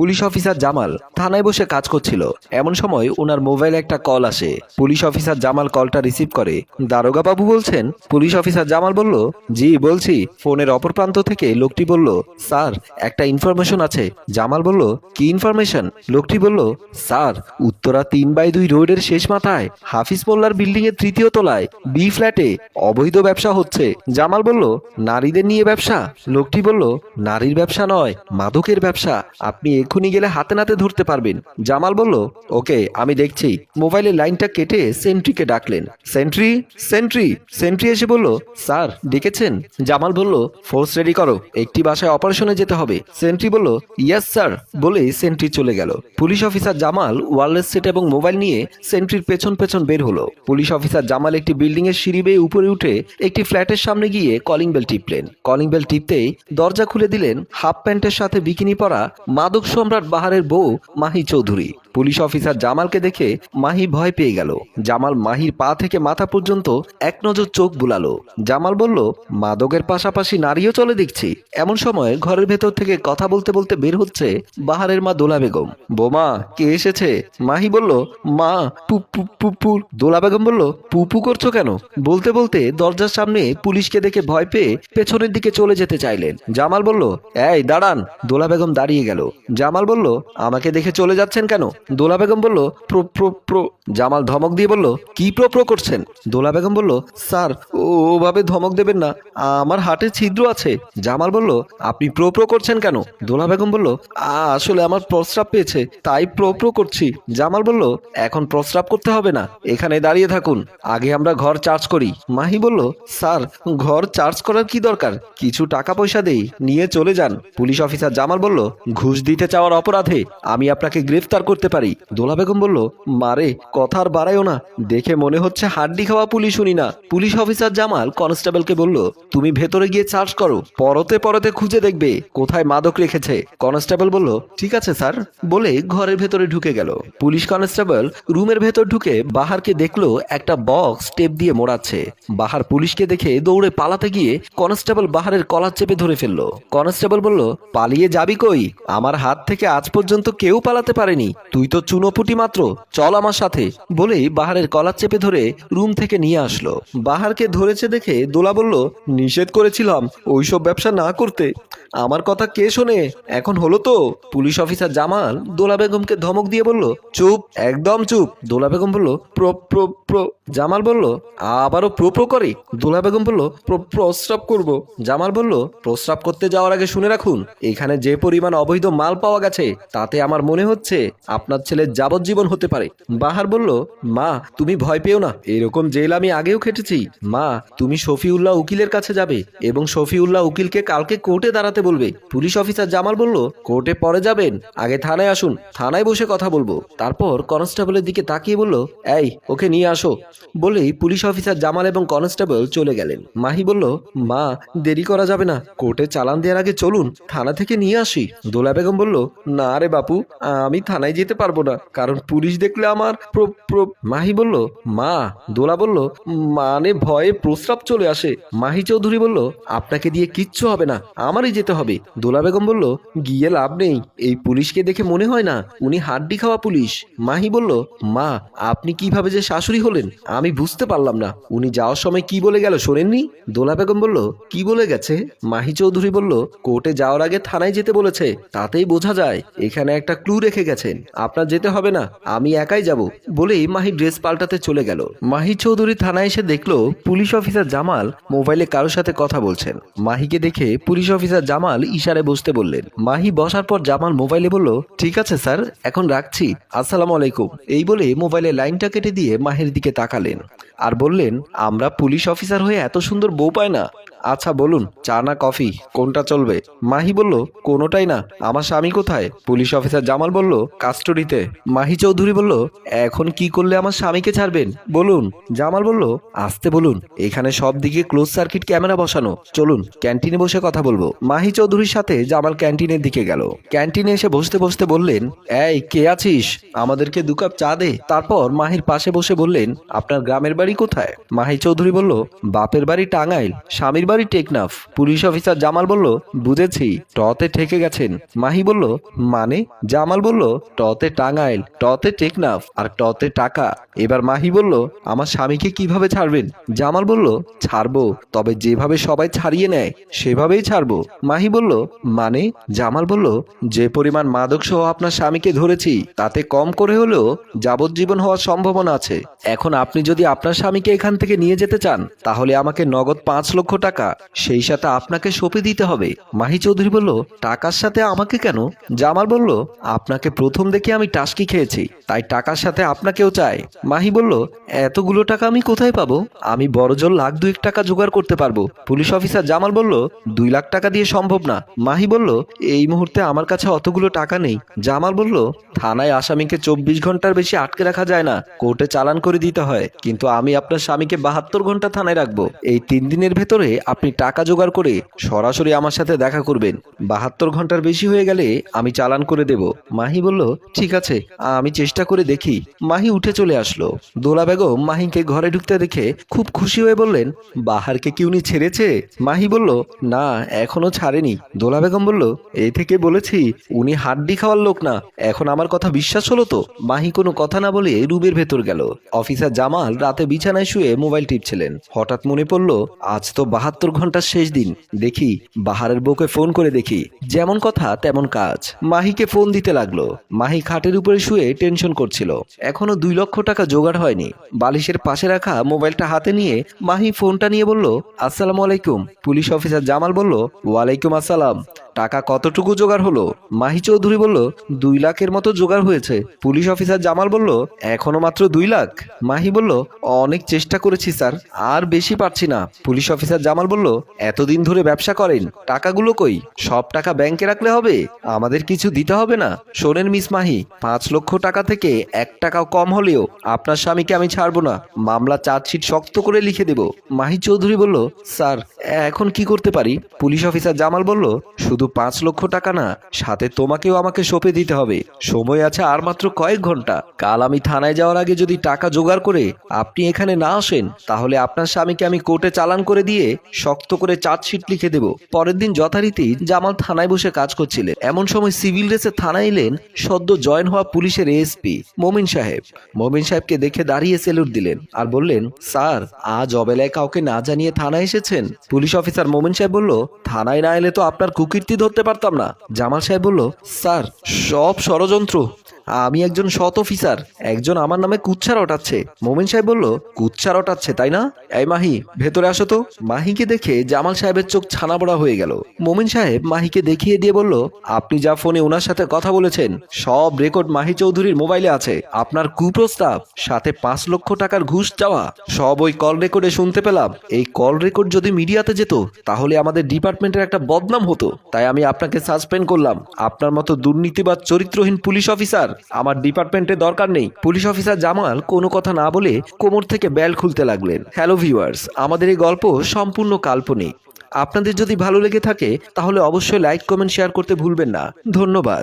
Police officer Jamal থানায় বসে কাজ করছিল। এমন সময় ওনার মোবাইলে একটা কল আসে। পুলিশ অফিসার জামাল কলটা রিসিভ করে। দারোগা বাবু বলছেন, পুলিশ অফিসার জামাল বলল, জি, বলছি। ফোনের অপর প্রান্ত থেকে লোকটি বলল, স্যার, একটা ইনফরমেশন আছে। জামাল বলল, কি ইনফরমেশন লোকটি বলল, স্যার, উত্তরা তিন বাই দুই রোডের শেষ মাথায়, হাফিজ মোল্লার বিল্ডিং এর তৃতীয় তলায় বি ফ্ল্যাটে অবৈধ ব্যবসা হচ্ছে। জামাল বলল, নারীদের নিয়ে ব্যবসা? লোকটি বলল, নারীর ব্যবসা নয়, মাদকের ব্যবসা। আপনি এক্ষুনি গেলে হাতে নাতে ধরতে পারবেন। জামাল বলল, ওকে, আমি দেখছি। মোবাইলের লাইনটা কেটে সেন্ট্রিকে ডাকলেন। সেন্ট্রি সেন্ট্রি সেন্ট্রি এসে বলল, স্যার, ডেকেছেন? জামাল বলল, ফোর্স রেডি করো, একটি বাসায় অপারেশনে যেতে হবে। সেন্ট্রি বলল, ইয়েস, স্যার বলে সেন্ট্রি চলে গেল। Police officer Jamal wireless set এবং মোবাইল নিয়ে সেন্ট্রির পেছন পেছন বের হলো। পুলিশ অফিসার জামাল একটি বিল্ডিং এর সিঁড়ি বেয়ে উপরে উঠে একটি ফ্ল্যাটের সামনে গিয়ে কলিং বেল টিপলেন। কলিং বেল টিপতেই দরজা খুলে দিলেন হাফ প্যান্টের সাথে বিকিনি পরা মাদক সম্রাট বাহারের বউ মাহি চৌধুরী। পুলিশ অফিসার জামালকে দেখে মাহি ভয় পেয়ে গেল। জামাল মাহির পা থেকে মাথা পর্যন্ত এক নজর চোখ বুলালো। জামাল বলল, মাদকের পাশাপাশি নারীও চলে দেখছি। এমন সময় ঘরের ভেতর থেকে কথা বলতে বলতে বের হচ্ছে বাহারের মা দোলা বেগম। বোমা, কে এসেছে? মাহি বলল, মা, পু পু পু পু। দোলা বেগম বলল পুপু করছ কেন? বলতে বলতে দরজার সামনে পুলিশকে দেখে ভয় পেয়ে পেছনের দিকে চলে যেতে চাইলেন। জামাল বলল, এই, দাঁড়ান। দোলা বেগম দাঁড়িয়ে গেল। জামাল বলল, আমাকে দেখে চলে যাচ্ছেন কেন? দোলা বেগম বলল, প্রো প্রো প্রো। জামাল ধমক দিয়ে বলল, কি প্রো প্রো করছেন? দোলা বেগম বলল, স্যার ওভাবে ধমক দেবেন না, আমার হাটে ছিদ্র আছে। জামাল বলল, আপনি প্রো প্রো করছেন কেন? দোলা বেগম বলল আসলে আমার প্রস্রাব পেয়েছে, তাই প্রো প্রো করছি। জামাল বলল, এখন প্রস্রাব করতে হবে না, এখানে দাঁড়িয়ে থাকুন, আগে আমরা ঘর চার্জ করি। মাহি বলল, স্যার, ঘর চার্জ করার কি দরকার? কিছু টাকা পয়সা দেই, নিয়ে চলে যান। পুলিশ অফিসার জামাল বলল, ঘুষ দিতে চাওয়ার অপরাধে, আমি আপনাকে গ্রেফতার করতে পারি। দোলা বেগম বলল, মারে কথা আর বাড়ায়ও না। দেখে মনে হচ্ছে হাড্ডি খাওয়া পুলিশ শুনি না। পুলিশ অফিসার জামাল কনস্টেবলকে বলল, তুমি ভেতরে গিয়ে চার্জ করো। পরতে পরতে খুঁজে দেখবে কোথায় মাদক রেখেছে। কনস্টেবল বলল, ঠিক আছে স্যার। বলে ঘরের ভেতরে ঢুকে গেল। পুলিশ কনস্টেবল রুমের ভেতর ঢুকে বাহারকে দেখল একটা বক্স টেপ দিয়ে মোড়াচ্ছে। বাহার পুলিশকে দেখে দৌড়ে পালাতে গিয়ে কনস্টেবল বাহারের কলার চেপে ধরে ফেলল। কনস্টেবল বলল, পালিয়ে যাবি কই? আমার হাত থেকে আজ পর্যন্ত কেউ পালাতে পারেনি। তুই তো চুনোপুটি মাত্র, চল আমার সাথে, বলেই বাহারের কলার চেপে ধরে রুম থেকে নিয়ে আসলো। বাহারকে ধরেছে দেখে দোলা বলল, নিষেধ করেছিলাম ওইসব ব্যবসা না করতে। আমার কথা কে শোনে? এখন হলো তো। পুলিশ অফিসার জামাল দোলা বেগমকে ধমক দিয়ে বলল, চুপ, একদম চুপ। দোলা বেগম বলল, প্র, প্রো প্রো। জামাল বলল, আবারও প্রো প্রো করে? দোলা বেগম বলল, "প্র- প্রস্রাব করব। জামাল বলল, প্রস্রাব করতে যাওয়ার আগে শুনে রাখুন, এখানে যে পরিমাণ অবৈধ মাল পাওয়া গেছে, তাতে আমার মনে হচ্ছে আপনার ছেলের যাবজ্জীবন হতে পারে। বাহার বলল, মা, তুমি ভয় পেও না। এরকম জেল আমি আগেও খেটেছি। মা, তুমি শফিউল্লাহ উকিলের কাছে যাবে এবং শফিউল্লাহ উকিলকে কালকে কোর্টে দাঁড়াতে বলবে। পুলিশ অফিসার জামাল বলল, কোর্টে পরে যাবেন। আগে থানায় আসুন। থানায় বসে কথা বলব। তারপর কনস্টেবলের দিকে তাকিয়ে বলল, এই, ওকে নিয়ে আসো। বলেই পুলিশ অফিসার জামাল এবং কনস্টেবল চলে গেলেন। মাহি বলল, মা, দেরি করা যাবে না। কোর্টে চালান দেওয়ার আগে চলুন। থানা থেকে নিয়ে আসি। দোলা বেগম বলল, না রে বাপু, আমি থানায় যেতে পারব না। কারণ পুলিশ দেখলে আমার মাহি বলল, মা, দোলা বলল মানে ভয়ে প্রস্রাব চলে আসে। মাহি চৌধুরী বলল, আপনাকে দিয়ে কিচ্ছু হবে না, আমারই যেতে হবে। দোলা বেগম বলল, গিয়ে লাভ নেই, এই পুলিশকে দেখে মনে হয় না উনি হাড্ডি খাওয়া পুলিশ। মাহি বলল, মা, আপনি কীভাবে যে শাশুড়ি হলেন, আমি বুঝতে পারলাম না। উনি যাওয়ার সময় কি বলে গেল শোনেননি? দোলা বেগম বলল, কি বলে গেছে? মাহি চৌধুরী বলল, কোর্টে যাওয়ার আগে থানায় যেতে বলেছে, তাতেই বোঝা যায়, এখানে একটা ক্লু রেখে গেছেন। আপনার যেতে হবে না, আমি একাই যাব, বলেই মাহি ড্রেস পাল্টাতে চলে গেল। মাহি চৌধুরী থানায় এসে দেখল পুলিশ অফিসার জামাল মোবাইলে কারোর সাথে কথা বলছেন। মাহিকে দেখে পুলিশ অফিসার জামাল ইশারে বসতে বললেন। মাহি বসার পর জামাল মোবাইলে বলল, ঠিক আছে স্যার, এখন রাখছি। আসসালামু আলাইকুম। এই বলে মোবাইলে লাইনটা কেটে দিয়ে মাহির দিকে তাকালেন। আর বললেন, আমরা পুলিশ অফিসার হয়ে এত সুন্দর বউ পায় না। আচ্ছা বলুন, চা না কফি? কোনটা চলবে? মাহি বলল, কোনোটাই না। আমার স্বামী কোথায়? পুলিশ অফিসার জামাল বলল, কাস্টডিতে। মাহি চৌধুরী বলল, এখন কি করলে আমার স্বামীকে ছাড়বেন? বলুন। জামাল বলল, আসতে বলুন, এখানে সব দিকে ক্লোজ সার্কিট ক্যামেরা বসানো। চলুন, ক্যান্টিনে বসে কথা বলব। মাহি চৌধুরীর সাথে জামাল ক্যান্টিনের দিকে গেল। ক্যান্টিনে এসে বসতে বসতে বললেন, এই, কে আছিস? আমাদেরকে দু কাপ চা দে। তারপর মাহির পাশে বসে বললেন, আপনার গ্রামের বাড়ি কোথায়? মাহি চৌধুরী বলল, বাপের বাড়ি টাঙ্গাইল। স্বামীর বাড়ি টেকনাফ পুলিশ অফিসার জামাল বলল, বুঝেছি, টতে ঠেকে গেছেন। মাহি বলল মানে? জামাল বলল, টতে টাঙ্গাইল, টতে টেকনাফ আর টতে টাকা। এবার মাহি বলল, আমার স্বামীকে কীভাবে ছাড়বেন? জামাল বলল, ছাড়বো, তবে যেভাবে সবাই ছাড়িয়ে নেয়, সেভাবেই ছাড়বো। মাহি বলল মানে? জামাল বলল, যে পরিমাণ মাদক সহ আপনার স্বামীকে ধরেছি, তাতে কম করে হলেও যাবজ্জীবন হওয়ার সম্ভাবনা আছে। এখন আপনি যদি আপনার স্বামীকে এখান থেকে নিয়ে যেতে চান, তাহলে আমাকে নগদ পাঁচ লক্ষ টাকা সেই সাথে আপনাকে সঁপে দিতে হবে। মাহি চৌধুরী বলল, টাকার সাথে আমাকে কেন? জামাল বলল, আপনাকে প্রথম দেখে আমি টাস্কি খেয়েছি, তাই টাকার সাথে আপনাকেও চাই। মাহি বলল, এতগুলো টাকা আমি কোথায় পাবো? আমি বড়জোর লাখ দুয়েক টাকা জোগাড় করতে পারব। পুলিশ অফিসার জামাল বলল, দুই লাখ টাকা দিয়ে সম্ভব না। মাহি বলল, এই মুহূর্তে আমার কাছে অতগুলো টাকা নেই। জামাল বলল, থানায় আসামিকে চব্বিশ ঘণ্টার বেশি আটকে রাখা যায় না, কোর্টে চালান করে দিতে হয়, কিন্তু আমি আপনার স্বামীকে বাহাত্তর ঘণ্টা থানায় রাখব। এই তিন দিনের ভেতরে আপনি টাকা জোগাড় করে সরাসরি আমার সাথে দেখা করবেন। বাহাত্তর ঘণ্টার বেশি হয়ে গেলে আমি চালান করে দেব। মাহি বলল, ঠিক আছে, আমি চেষ্টা করে দেখি। মাহি উঠে চলে আসলো। দোলা বেগম মাহিকে ঘরে ঢুকতে দেখে খুব খুশি হয়ে বললেন, বাহারকে কি উনি ছেড়েছে? মাহি বলল, না, এখনও ছাড়েনি। দোলা বেগম বলল এই থেকে বলেছি, উনি হাড্ডি খাওয়ার লোক না, এখন আমার কথা বিশ্বাস হলো তো? মাহি কোনো কথা না বলে রুমের ভেতর গেল। অফিসার জামাল রাতে বিছানায় শুয়ে মোবাইল টিপছিলেন। হঠাৎ মনে পড়ল, আজ তো বাহাত্তর ঘণ্টার শেষ দিন। দেখি, বাহারের বউকে ফোন করে দেখি। যেমন কথা, তেমন কাজ। মাহিকে ফোন দিতে লাগল। মাহি খাটের উপরে শুয়ে টেনশন করছিল। এখনও দুই লক্ষ টাকা জোগাড় হয়নি। বালিশের পাশে রাখা মোবাইলটা হাতে নিয়ে মাহি ফোনটা নিয়ে বলল, আসসালামু আলাইকুম। পুলিশ অফিসার জামাল বলল, ওয়ালাইকুম আসসালাম। টাকা কতটুকু জোগাড় হলো? মাহি চৌধুরী বলল, দুই লাখের মতো জোগাড় হয়েছে। পুলিশ অফিসার জামাল বলল, এখনও মাত্র দুই লাখ? মাহি বলল, অনেক চেষ্টা করেছি স্যার, আর বেশি পারছি না। পুলিশ অফিসার জামাল বলল, এতদিন ধরে ব্যবসা করেন, টাকাগুলো কই? সব টাকা ব্যাংকে রাখলে হবে, আমাদের কিছু দিতে হবে না। শোনেন মিস মাহি, পাঁচ লক্ষ টাকা থেকে এক টাকাও কম হলেও আপনার স্বামীকে আমি ছাড়বো না। মামলা চার্জশিট শক্ত করে লিখে দেব। মাহি চৌধুরী বলল, স্যার, এখন কি করতে পারি? পুলিশ অফিসার জামাল বলল, শুধু পাঁচ লক্ষ টাকা না, সাথে তোমাকেও আমাকে সঁপে দিতে হবে। সময় আছে আর মাত্র কয়েক ঘণ্টা। কাল আমি থানায় যাওয়ার আগে যদি টাকা জোগাড় করে আপনি এখানে না আসেন, তাহলে আপনার স্বামীকে আমি কোর্টে চালান করে দিয়ে শক্ত করে চার্জশিট লিখে দেব। পরের দিন যথারীতি জামাল থানায় বসে কাজ করছিলেন। এমন সময় সিভিল রেসে থানায় এলেন সদ্য জয়েন হওয়া পুলিশের এএসপি মমিন সাহেব। মমিন সাহেবকে দেখে দাঁড়িয়ে সেলুট দিলেন আর বললেন, স্যার, আজ অবেলায় কাউকে না জানিয়ে থানায় এসেছেন? পুলিশ অফিসার মোমিন সাহেব বলল, থানায় না এলে তো আপনার কুকীর্তি ধরতে পারতাম না। জামাল সাহেব বলল স্যার সব ষড়যন্ত্র। আমি একজন সৎ অফিসার। একজন আমার নামে কুচ্ছা রটাচ্ছে মোমেন সাহেব বলল কুচ্ছা রটাচ্ছে তাই না? এই মাহি, ভেতরে আসো তো। মাহিকে দেখে জামাল সাহেবের চোখ ছানা বড়া হয়ে গেল। মোমেন সাহেব মাহিকে দেখিয়ে দিয়ে বলল, আপনি যা ফোনে ওনার সাথে কথা বলেছেন, সব রেকর্ড মাহি চৌধুরীর মোবাইলে আছে। আপনার কুপ্রস্তাব, সাথে পাঁচ লক্ষ টাকার ঘুষ চাওয়া, সব ওই কল রেকর্ডে শুনতে পেলাম। এই কল রেকর্ড যদি মিডিয়াতে যেত, তাহলে আমাদের ডিপার্টমেন্টের একটা বদনাম হতো। তাই আমি আপনাকে সাসপেন্ড করলাম। আপনার মতো দুর্নীতিবাদ চরিত্রহীন পুলিশ অফিসার আমার ডিপার্টমেন্টে দরকার নেই। পুলিশ অফিসার জামাল কোনো কথা না বলে কোমর থেকে ব্যাল খুলতে লাগলেন। হ্যালো ভিউয়ার্স, আমাদের এই গল্প সম্পূর্ণ কাল্পনিক। আপনাদের যদি ভালো লেগে থাকে, তাহলে অবশ্যই লাইক, কমেন্ট, শেয়ার করতে ভুলবেন না। ধন্যবাদ।